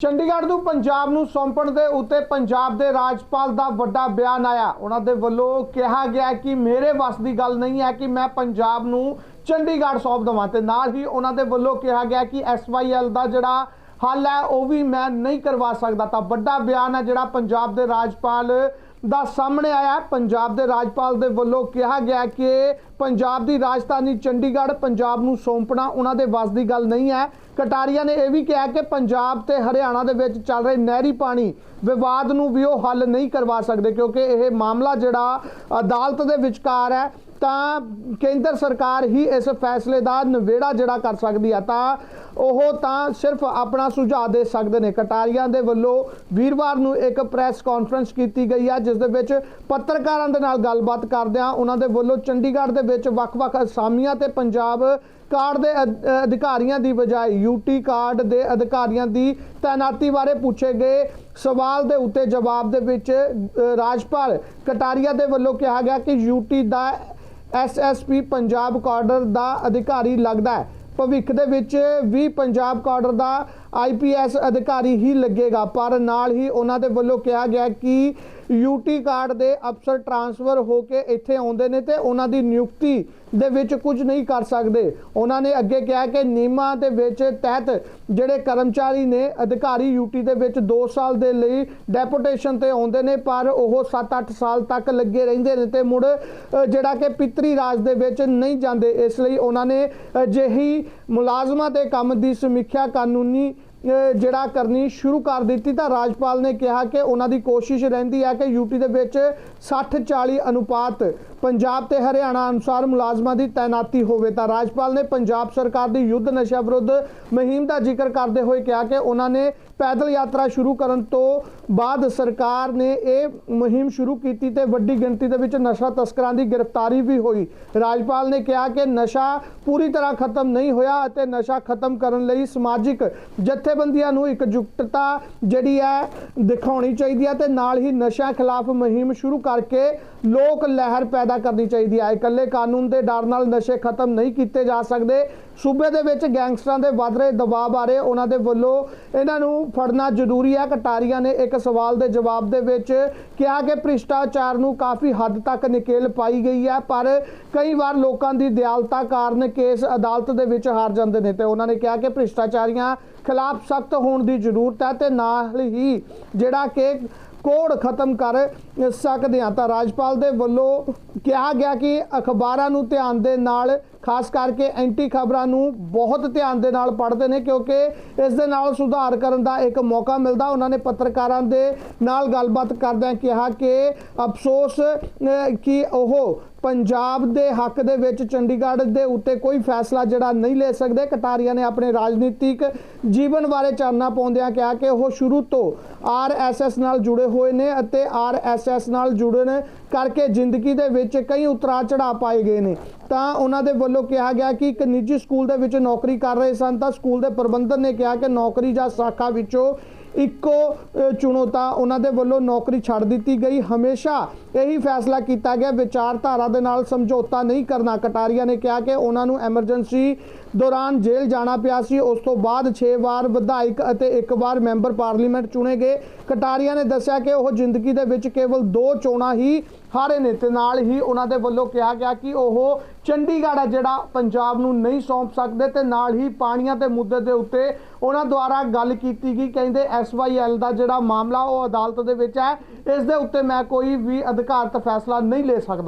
ਚੰਡੀਗੜ੍ਹ ਨੂੰ ਪੰਜਾਬ ਨੂੰ ਸੌਂਪਣ ਦੇ ਉੱਤੇ ਪੰਜਾਬ ਦੇ ਰਾਜਪਾਲ ਦਾ ਵੱਡਾ ਬਿਆਨ ਆਇਆ। ਉਹਨਾਂ ਦੇ ਵੱਲੋਂ ਕਿਹਾ ਗਿਆ ਕਿ ਮੇਰੇ ਵੱਸ ਦੀ ਗੱਲ ਨਹੀਂ ਹੈ ਕਿ ਮੈਂ ਪੰਜਾਬ ਨੂੰ ਚੰਡੀਗੜ੍ਹ ਸੌਂਪ ਦੇਵਾਂ ਤੇ ਨਾਲ ਹੀ ਉਹਨਾਂ ਦੇ ਵੱਲੋਂ ਕਿਹਾ ਗਿਆ ਕਿ ਐਸਵਾਈਐਲ ਦਾ ਜਿਹੜਾ ਹੱਲ ਹੈ ਉਹ ਵੀ ਮੈਂ ਨਹੀਂ ਕਰਵਾ ਸਕਦਾ। ਤਾਂ ਵੱਡਾ ਬਿਆਨ ਹੈ ਜਿਹੜਾ ਪੰਜਾਬ ਦੇ ਰਾਜਪਾਲ ਦਾ ਸਾਹਮਣੇ ਆਇਆ ਪੰਜਾਬ ਦੇ ਰਾਜਪਾਲ ਦੇ ਵੱਲੋਂ ਕਿਹਾ ਗਿਆ ਕਿ ਪੰਜਾਬ ਦੀ ਰਾਜਧਾਨੀ ਚੰਡੀਗੜ੍ਹ ਪੰਜਾਬ ਨੂੰ ਸੌਂਪਣਾ ਉਹਨਾਂ ਦੇ ਵੱਸ ਦੀ ਗੱਲ ਨਹੀਂ ਹੈ। ਕਟਾਰੀਆ ਨੇ ਇਹ ਵੀ ਕਿਹਾ ਕਿ ਪੰਜਾਬ ਤੇ ਹਰਿਆਣਾ ਦੇ ਵਿੱਚ ਚੱਲ ਰਹੇ ਨਹਿਰੀ ਪਾਣੀ ਵਿਵਾਦ ਨੂੰ ਵੀ ਉਹ ਹੱਲ ਨਹੀਂ ਕਰਵਾ ਸਕਦੇ ਕਿਉਂਕਿ ਇਹ ਮਾਮਲਾ ਜਿਹੜਾ ਅਦਾਲਤ ਦੇ ਵਿਚਕਾਰ ਹੈ ਤਾਂ ਕੇਂਦਰ ਸਰਕਾਰ ਹੀ ਇਸ ਫੈਸਲੇ ਦਾ ਨਿਵੇੜਾ ਜਿਹੜਾ ਕਰ ਸਕਦੀ ਹੈ ਤਾਂ ਉਹ ਤਾਂ ਸਿਰਫ ਆਪਣਾ ਸੁਝਾਅ ਦੇ ਸਕਦੇ ਨੇ। ਕਟਾਰੀਆਂ ਦੇ ਵੱਲੋਂ ਵੀਰਵਾਰ ਨੂੰ ਇੱਕ ਪ੍ਰੈਸ ਕਾਨਫਰੰਸ ਕੀਤੀ ਗਈ ਹੈ ਜਿਸ ਦੇ ਵਿੱਚ ਪੱਤਰਕਾਰਾਂ ਦੇ ਨਾਲ ਗੱਲਬਾਤ ਕਰਦਿਆਂ ਉਹਨਾਂ ਦੇ ਵੱਲੋਂ ਚੰਡੀਗੜ੍ਹ ਦੇ ਵਿੱਚ ਵੱਖ-ਵੱਖ ਅਸਾਮੀਆਂ ਤੇ ਪੰਜਾਬ ਕਾਰਡ ਦੇ ਅ, ਅਧਿਕਾਰੀਆਂ ਦੀ ਬਜਾਏ ਯੂਟੀ ਕਾਰਡ ਦੇ ਅਧਿਕਾਰੀਆਂ ਦੀ ਤਾਇਨਾਤੀ ਬਾਰੇ ਪੁੱਛੇ ਗਏ। ਸਵਾਲ ਦੇ ਉੱਤੇ ਜਵਾਬ ਦੇ ਵਿੱਚ ਰਾਜਪਾਲ ਕਟਾਰੀਆ ਦੇ ਵੱਲੋਂ ਕਿਹਾ ਗਿਆ ਕਿ ਯੂਟੀ ਦਾ ਐਸਐਸਪੀ ਪੰਜਾਬ ਕਾਡਰ ਦਾ ਅਧਿਕਾਰੀ ਲੱਗਦਾ ਹੈ। ਭਵਿੱਖ ਦੇ ਵਿੱਚ ਵੀ ਪੰਜਾਬ ਕਾਡਰ ਦਾ ਆਈਪੀਐਸ ਅਧਿਕਾਰੀ ਹੀ ਲੱਗੇਗਾ, ਪਰ ਨਾਲ ਹੀ ਉਹਨਾਂ ਦੇ ਵੱਲੋਂ ਕਿਹਾ ਗਿਆ ਕਿ ਯੂਟੀ ਕਾਰਡ ਦੇ ਅਫਸਰ ਟਰਾਂਸਫਰ ਹੋ ਕੇ ਇੱਥੇ ਆਉਂਦੇ ਨੇ ਤੇ ਉਹਨਾਂ ਦੀ ਨਿਯੁਕਤੀ ਦੇ ਵਿੱਚ ਕੁਝ ਨਹੀਂ ਕਰ ਸਕਦੇ। ਉਹਨਾਂ ਨੇ ਅੱਗੇ ਕਿਹਾ ਕਿ ਨਿਯਮਾਂ ਦੇ ਵਿੱਚ ਤਹਿਤ ਜਿਹੜੇ ਕਰਮਚਾਰੀ ਨੇ, ਅਧਿਕਾਰੀ ਯੂਟੀ ਦੇ ਵਿੱਚ 2 ਸਾਲ ਦੇ ਲਈ ਡੈਪੂਟੇਸ਼ਨ ਤੇ ਆਉਂਦੇ ਨੇ, ਪਰ ਉਹ 7-8 ਸਾਲ ਤੱਕ ਲੱਗੇ ਰਹਿੰਦੇ ਨੇ ਤੇ ਮੁੜ ਜਿਹੜਾ ਕਿ ਪਿਤਰੀ ਰਾਜ ਦੇ ਵਿੱਚ ਨਹੀਂ ਜਾਂਦੇ। ਇਸ ਲਈ ਉਹਨਾਂ ਨੇ ਅਜਿਹੀ ਮੁਲਾਜ਼ਮਾਂ ਦੇ ਕੰਮ ਦੀ ਸਮੀਖਿਆ ਕਾਨੂੰਨੀ ਜਿਹੜਾ ਕਰਨੀ ਸ਼ੁਰੂ ਕਰ ਦਿੱਤੀ ਤਾਂ ਰਾਜਪਾਲ ਨੇ ਕਿਹਾ ਕਿ ਉਹਨਾਂ ਦੀ ਕੋਸ਼ਿਸ਼ ਰਹਿੰਦੀ ਹੈ ਕਿ ਯੂਟੀ ਦੇ ਵਿੱਚ 60-40 ਅਨੁਪਾਤ ਪੰਜਾਬ ਤੇ ਹਰਿਆਣਾ ਅਨੁਸਾਰ ਮੁਲਾਜ਼ਮਾਂ ਦੀ ਤਾਇਨਾਤੀ ਹੋਵੇ ਤਾਂ ਰਾਜਪਾਲ ਨੇ ਪੰਜਾਬ ਸਰਕਾਰ ਦੀ ਯੁੱਧ ਨਸ਼ਾ ਵਿਰੁੱਧ ਮੁਹਿੰਮ ਦਾ ਜ਼ਿਕਰ ਕਰਦੇ ਹੋਏ ਕਿਹਾ ਕਿ ਉਹਨਾਂ ਨੇ ਪੈਦਲ ਯਾਤਰਾ ਸ਼ੁਰੂ ਕਰਨ ਤੋਂ ਬਾਅਦ ਸਰਕਾਰ ਨੇ ਇਹ ਮੁਹਿੰਮ ਸ਼ੁਰੂ ਕੀਤੀ ਤੇ ਵੱਡੀ ਗਿਣਤੀ ਦੇ ਵਿੱਚ ਨਸ਼ਾ ਤਸਕਰਾਂ ਦੀ ਗ੍ਰਿਫਤਾਰੀ ਵੀ ਹੋਈ। ਰਾਜਪਾਲ ਨੇ ਕਿਹਾ ਕਿ ਨਸ਼ਾ ਪੂਰੀ ਤਰ੍ਹਾਂ ਖਤਮ ਨਹੀਂ ਹੋਇਆ ਅਤੇ ਨਸ਼ਾ ਖਤਮ ਕਰਨ ਲਈ ਸਮਾਜਿਕ ਜਥੇਬੰਦੀਆਂ ਨੂੰ ਇਕਜੁੱਟਤਾ ਜਿਹੜੀ ਹੈ ਦਿਖਾਉਣੀ ਚਾਹੀਦੀ ਹੈ ਤੇ ਨਾਲ ਹੀ ਨਸ਼ਾ ਖਿਲਾਫ ਮੁਹਿੰਮ ਸ਼ੁਰੂ ਕਰਕੇ ਲੋਕ ਲਹਿਰ ਪੈਦਾ ਕਰਨੀ ਚਾਹੀਦੀ ਹੈ। ਇਕੱਲੇ ਕਾਨੂੰਨ ਦੇ ਡਰ ਨਾਲ ਨਸ਼ੇ ਖਤਮ ਨਹੀਂ ਕੀਤੇ ਜਾ ਸਕਦੇ। ਸੂਬੇ ਦੇ ਵਿੱਚ ਗੈਂਗਸਟਰਾਂ ਦੇ ਵੱਧ ਰਹੇ ਦਬਾਅ ਬਾਰੇ ਉਹਨਾਂ ਦੇ ਵੱਲੋਂ ਇਹਨਾਂ ਨੂੰ ਫੜਨਾ ਜ਼ਰੂਰੀ ਹੈ। ਕਟਾਰੀਆ ਨੇ ਇੱਕ ਸਵਾਲ ਦੇ ਜਵਾਬ ਦੇ ਵਿੱਚ ਕਿਹਾ ਕਿ ਭ੍ਰਿਸ਼ਟਾਚਾਰ ਨੂੰ ਕਾਫੀ ਹੱਦ ਤੱਕ ਨਿਕੇਲ ਪਾਈ ਗਈ ਹੈ, ਪਰ ਕਈ ਵਾਰ ਲੋਕਾਂ ਦੀ ਦਿਆਲਤਾ ਕਾਰਨ ਕੇਸ ਅਦਾਲਤ ਦੇ ਵਿੱਚ ਹਾਰ ਜਾਂਦੇ ਨੇ ਤੇ ਉਹਨਾਂ ਨੇ ਕਿਹਾ ਕਿ ਭ੍ਰਿਸ਼ਟਾਚਾਰੀਆਂ ਖਿਲਾਫ ਸਖਤ ਹੋਣ ਦੀ ਜ਼ਰੂਰਤ ਹੈ ਤੇ ਨਾਲ ਹੀ ਜਿਹੜਾ ਕਿ ਕੋੜ ਖਤਮ ਕਰ ਸਕਦੇ ਹਾਂ। ਤਾਂ ਰਾਜਪਾਲ ਦੇ ਵੱਲੋਂ ਕਿਹਾ ਗਿਆ ਕਿ ਅਖਬਾਰਾਂ ਨੂੰ ਧਿਆਨ ਦੇ ਨਾਲ ਖਾਸ ਕਰਕੇ ਐਂਟੀ ਖਬਰਾਂ ਨੂੰ ਬਹੁਤ ਧਿਆਨ ਦੇ ਨਾਲ ਪੜ੍ਹਦੇ ਨੇ ਕਿਉਂਕਿ ਇਸ ਦੇ ਨਾਲ ਸੁਧਾਰ ਕਰਨ ਦਾ ਇੱਕ ਮੌਕਾ ਮਿਲਦਾ। ਉਹਨਾਂ ਨੇ ਪੱਤਰਕਾਰਾਂ ਦੇ ਨਾਲ ਗੱਲਬਾਤ ਕਰਦਿਆਂ ਕਿਹਾ ਕਿ ਅਫਸੋਸ ਕਿ ਉਹ ਪੰਜਾਬ ਦੇ ਹੱਕ ਦੇ ਵਿੱਚ ਚੰਡੀਗੜ੍ਹ ਦੇ ਉੱਤੇ ਕੋਈ ਫੈਸਲਾ ਜਿਹੜਾ ਨਹੀਂ ਲੈ ਸਕਦੇ। ਕਟਾਰੀਆ ਨੇ ਆਪਣੇ ਰਾਜਨੀਤਿਕ ਜੀਵਨ ਬਾਰੇ ਚਾਨਣਾ ਪਾਉਂਦਿਆਂ ਕਿਹਾ ਕਿ ਉਹ ਸ਼ੁਰੂ ਤੋਂ ਆਰਐਸਐਸ ਨਾਲ ਜੁੜੇ ਹੋਏ ਨੇ ਅਤੇ ਆਰਐਸਐਸ ਨਾਲ ਜੁੜਨ ਕਰਕੇ ਜ਼ਿੰਦਗੀ ਦੇ ਵਿੱਚ ਕਈ ਉਤਰਾਅ ਚੜਾਅ ਪਾਏ ਗਏ ਨੇ। ਤਾਂ ਉਹਨਾਂ ਦੇ ਵੱਲੋਂ ਕਿਹਾ ਗਿਆ ਕਿ ਇੱਕ ਨਿੱਜੀ ਸਕੂਲ ਦੇ ਵਿੱਚ ਨੌਕਰੀ ਕਰ ਰਹੇ ਸਨ, ਤਾਂ ਸਕੂਲ ਦੇ ਪ੍ਰਬੰਧਨ ਨੇ ਕਿਹਾ ਕਿ ਨੌਕਰੀ ਜਾਂ ਸ਼ਾਖਾ ਵਿੱਚੋਂ ਇੱਕੋ ਚੁਣੋ ਤਾਂ ਉਹਨਾਂ ਦੇ ਵੱਲੋਂ ਨੌਕਰੀ ਛੱਡ ਦਿੱਤੀ ਗਈ। ਹਮੇਸ਼ਾ ਇਹੀ ਫੈਸਲਾ ਕੀਤਾ ਗਿਆ। ਵਿਚਾਰਧਾਰਾ ਦੇ ਨਾਲ ਸਮਝੌਤਾ ਨਹੀਂ ਕਰਨਾ। ਕਟਾਰੀਆ ਨੇ ਕਿਹਾ ਕਿ ਉਹਨਾਂ ਨੂੰ ਐਮਰਜੈਂਸੀ ਦੌਰਾਨ ਜੇਲ੍ਹ ਜਾਣਾ ਪਿਆ ਸੀ। ਉਸ ਤੋਂ ਬਾਅਦ 6 ਵਾਰ ਵਿਧਾਇਕ ਅਤੇ ਇੱਕ ਵਾਰ ਮੈਂਬਰ ਪਾਰਲੀਮੈਂਟ ਚੁਣੇ ਗਏ। ਕਟਾਰੀਆ ਨੇ ਦੱਸਿਆ ਕਿ ਉਹ ਜ਼ਿੰਦਗੀ ਦੇ ਵਿੱਚ ਕੇਵਲ ਦੋ ਚੋਣਾਂ ਹੀ ਹਾਰੇ ਨੇ ਤੇ ਨਾਲ ਹੀ ਉਹਨਾਂ ਦੇ ਵੱਲੋਂ ਕਿਹਾ ਗਿਆ ਕਿ ਉਹ ਚੰਡੀਗੜ੍ਹ ਹੈ ਜਿਹੜਾ ਪੰਜਾਬ ਨੂੰ ਨਹੀਂ ਸੌਂਪ ਸਕਦੇ ਤੇ ਨਾਲ ਹੀ ਪਾਣੀਆਂ ਦੇ ਮੁੱਦੇ ਦੇ ਉੱਤੇ ਉਹਨਾਂ ਦੁਆਰਾ ਗੱਲ ਕੀਤੀ ਗਈ। ਕਹਿੰਦੇ ਐਸਵਾਈਐਲ ਦਾ ਜਿਹੜਾ ਮਾਮਲਾ ਉਹ ਅਦਾਲਤ ਦੇ ਵਿੱਚ ਹੈ। ਇਸ ਦੇ ਉੱਤੇ ਮੈਂ ਕੋਈ ਵੀ ਅਧਿਕਾਰਤ ਫੈਸਲਾ ਨਹੀਂ ਲੈ ਸਕਦਾ।